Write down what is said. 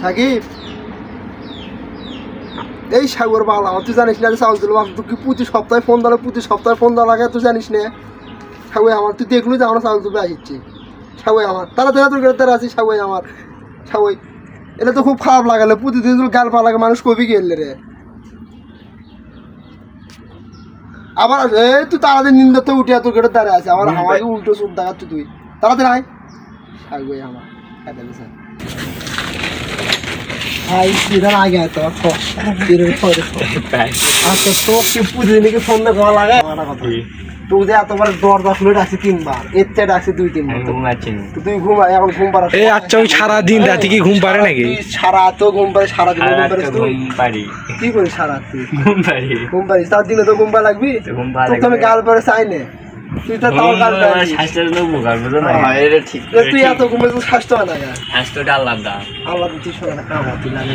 সাকিব। এই সাগর বাংলা তুই জানিস না যে দিল তুই প্রতি সপ্তাহে ফোন দিলে প্রতি সপ্তাহে ফোন দেওয়া লাগে তুই জানিস না। সাগুই আমার তুই দেখলি যে আমার চাউল তুলে আসিচ্ছি। সাগুই আমার তারা তারা তোর তারা আছিস সাগুই আমার সাগুই এটা তো খুব খারাপ লাগালে প্রতিদিন তোর গাল পা লাগে মানুষ কবি গেলে রে। আবার এই তুই তাড়াতাড়ি নিন্দা তো উঠে তোর গেটে দাঁড়িয়ে আছে আমার আমাকে উল্টো চোখ দেখাচ্ছ তুই। তাড়াতাড়ি আয়। সাগুই আমার এটা দিছে। আই সিধার আগে আয় তো আচ্ছা তো কি প্রতিদিনকে ফোন দিয়ে করা লাগে আমার কথা তুই যে এতবার দরজা খুলে ডাকছি তিনবার এর চেয়ে ডাকছি দুই তিনবার তুই ঘুমা এখন ঘুম পাড়া এই আচ্ছা ওই সারাদিন রাতে কি ঘুম পারে নাকি সারা তো ঘুম পারে সারা দিন ঘুম পারিস তুই কি করিস সারা তুই ঘুম পারি ঘুম পারিস তার দিনে তো ঘুম পা লাগবি তো ঘুম পা তোকে গাল পরে চাই না তুই তো তাও গাল স্বাস্থ্যের জন্য উপকার বুঝো না? হ্যাঁ, এটা ঠিক। তুই এত ঘুমে তো স্বাস্থ্য না স্বাস্থ্যটা আলাদা আল্লাহ তুই শোনা না তুই লাগে